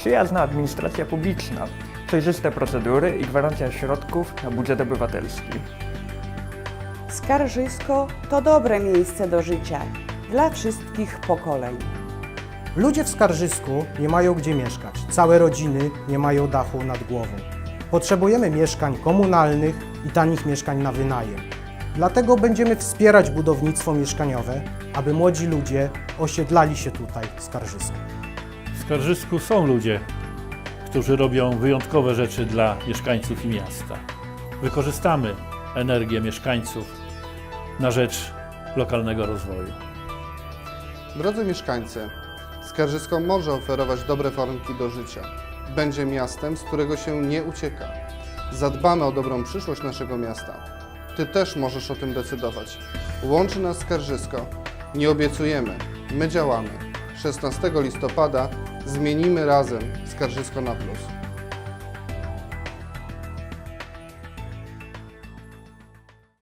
przyjazna administracja publiczna, przejrzyste procedury i gwarancja środków na budżet obywatelski. Skarżysko to dobre miejsce do życia dla wszystkich pokoleń. Ludzie w Skarżysku nie mają gdzie mieszkać. Całe rodziny nie mają dachu nad głową. Potrzebujemy mieszkań komunalnych i tanich mieszkań na wynajem. Dlatego będziemy wspierać budownictwo mieszkaniowe, aby młodzi ludzie osiedlali się tutaj w Skarżysku. W Skarżysku są ludzie, którzy robią wyjątkowe rzeczy dla mieszkańców i miasta. Wykorzystamy energię mieszkańców na rzecz lokalnego rozwoju. Drodzy mieszkańcy, Skarżysko może oferować dobre warunki do życia. Będzie miastem, z którego się nie ucieka. Zadbamy o dobrą przyszłość naszego miasta. Ty też możesz o tym decydować. Łączy nas Skarżysko. Nie obiecujemy, my działamy. 16 listopada zmienimy razem Skarżysko na plus.